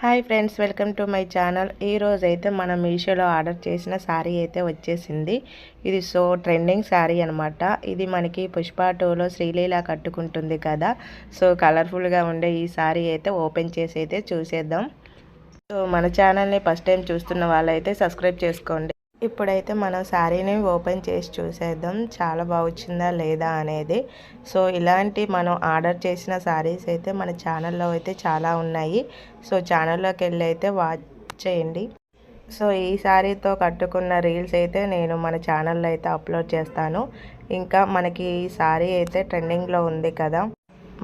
Hi friends welcome to my channel. ఈరోజు అయితే మనం మీషోలో ఆర్డర్ చేసిన శారీ అయితే వచ్చేసింది. ఇది సో ట్రెండింగ్ శారీ అనమాట ఇది మనకి పుష్ప టూలో శ్రీలీల కట్టుకుంటుంది కదా. సో కలర్ఫుల్గా ఉండే ఈ శారీ అయితే ఓపెన్ చేసి అయితే చూసేద్దాం. సో మన ఛానల్ని ఫస్ట్ టైం చూస్తున్న వాళ్ళైతే సబ్స్క్రైబ్ చేసుకోండి. ఇప్పుడైతే మనం శారీని ఓపెన్ చేసి చూసేద్దాం. చాలా బాగుచ్చిందా లేదా అనేది. సో ఇలాంటి మనం ఆర్డర్ చేసిన శారీస్ అయితే మన ఛానల్లో అయితే చాలా ఉన్నాయి. సో ఛానల్లోకి వెళ్ళి అయితే వాచ్ చేయండి. సో ఈ శారీతో కట్టుకున్న రీల్స్ అయితే నేను మన ఛానల్లో అయితే అప్లోడ్ చేస్తాను. ఇంకా మనకి ఈ శారీ అయితే ట్రెండింగ్లో ఉంది కదా.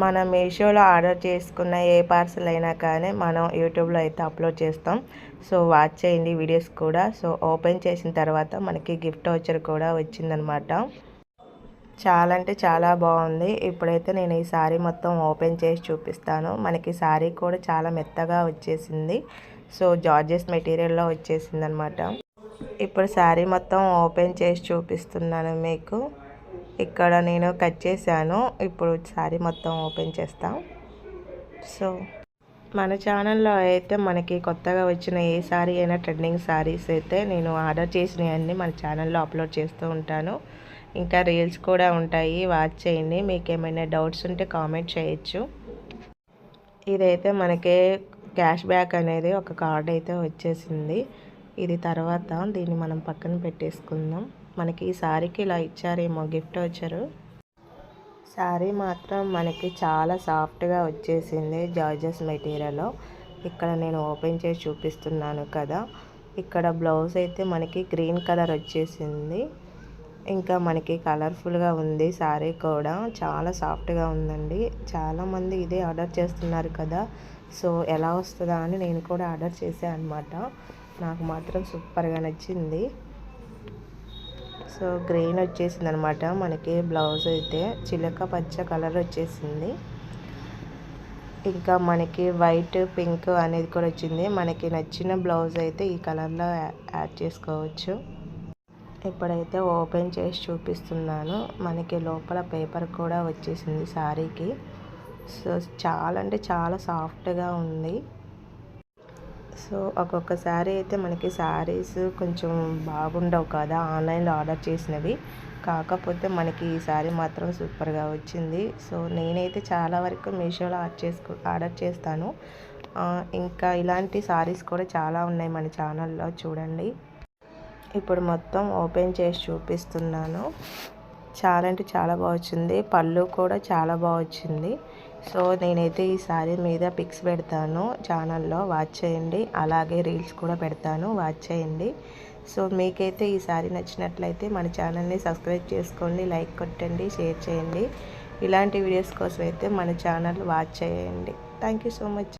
మనం మీషోలో ఆర్డర్ చేసుకున్న ఏ పార్సల్ అయినా కానీ మనం యూట్యూబ్లో అయితే అప్లోడ్ చేస్తాం. సో వాచ్ చేయండి వీడియోస్ కూడా. సో ఓపెన్ చేసిన తర్వాత మనకి గిఫ్ట్ వచ్చర్ కూడా వచ్చిందనమాట. చాలా అంటే చాలా బాగుంది. ఇప్పుడైతే నేను ఈ శారీ మొత్తం ఓపెన్ చేసి చూపిస్తాను. మనకి శారీ కూడా చాలా మెత్తగా వచ్చేసింది. సో జార్జెస్ మెటీరియల్లో వచ్చేసింది అనమాట ఇప్పుడు శారీ మొత్తం ఓపెన్ చేసి చూపిస్తున్నాను మీకు. ఇక్కడ నేను కట్ చేశాను. ఇప్పుడు శారీ మొత్తం ఓపెన్ చేస్తాం. సో మన ఛానల్లో అయితే మనకి కొత్తగా వచ్చిన ఏ శారీ అయినా ట్రెండింగ్ శారీస్ అయితే నేను ఆర్డర్ చేసినవన్నీ మన ఛానల్లో అప్లోడ్ చేస్తూ ఉంటాను. ఇంకా రీల్స్ కూడా ఉంటాయి. వాచ్ చేయండి. మీకు ఏమైనా డౌట్స్ ఉంటే కామెంట్ చేయొచ్చు. ఇదైతే మనకి క్యాష్ బ్యాక్ అనేది ఒక కార్డ్ అయితే వచ్చేసింది. ఇది తర్వాత దీన్ని మనం పక్కన పెట్టేసుకుందాం. మనకి ఈ శారీకి ఇలా ఇచ్చారేమో గిఫ్ట్ వచ్చారు. శారీ మాత్రం మనకి చాలా సాఫ్ట్గా వచ్చేసింది జార్జెస్ మెటీరియల్లో. ఇక్కడ నేను ఓపెన్ చేసి చూపిస్తున్నాను కదా. ఇక్కడ బ్లౌజ్ అయితే మనకి గ్రీన్ కలర్ వచ్చేసింది. ఇంకా మనకి కలర్ఫుల్గా ఉంది శారీ కూడా. చాలా సాఫ్ట్గా ఉందండి. చాలామంది ఇదే ఆర్డర్ చేస్తున్నారు కదా. సో ఎలా వస్తుందా అని నేను కూడా ఆర్డర్ చేశాను అనమాట నాకు మాత్రం సూపర్గా నచ్చింది. సో గ్రీన్ వచ్చేసింది అనమాట మనకి బ్లౌజ్ అయితే చిలక పచ్చ కలర్ వచ్చేసింది. ఇంకా మనకి వైట్ పింక్ అనేది కూడా వచ్చింది. మనకి నచ్చిన బ్లౌజ్ అయితే ఈ కలర్లో యాడ్ చేసుకోవచ్చు. ఇప్పుడైతే ఓపెన్ చేసి చూపిస్తున్నాను మనకి లోపల పేపర్ కూడా వచ్చేసింది శారీకి సో చాలా అంటే చాలా సాఫ్ట్గా ఉంది. సో ఒక్కొక్క శారీ అయితే మనకి శారీస్ కొంచెం బాగుండవు కదా ఆన్లైన్లో ఆర్డర్ చేసినవి. కాకపోతే మనకి ఈ శారీ మాత్రం సూపర్గా వచ్చింది. సో నేనైతే చాలా వరకు మీషోలో ఆర్డర్ చేసుకో ఆర్డర్ చేస్తాను. ఇంకా ఇలాంటి శారీస్ కూడా చాలా ఉన్నాయి మన ఛానల్లో చూడండి. ఇప్పుడు మొత్తం ఓపెన్ చేసి చూపిస్తున్నాను. చాలా అంటే చాలా బాగా వచ్చింది. పళ్ళు కూడా చాలా బాగా వచ్చింది. సో నేనైతే ఈ శారీ మీద పిక్స్ పెడతాను ఛానల్లో. వాచ్ చేయండి. అలాగే రీల్స్ కూడా పెడతాను. వాచ్ చేయండి. సో మీకైతే ఈ శారీ నచ్చినట్లయితే మన ఛానల్ని సబ్స్క్రైబ్ చేసుకోండి. లైక్ కొట్టండి. షేర్ చేయండి. ఇలాంటి వీడియోస్ కోసం అయితే మన ఛానల్ వాచ్ చేయండి. Thank you so much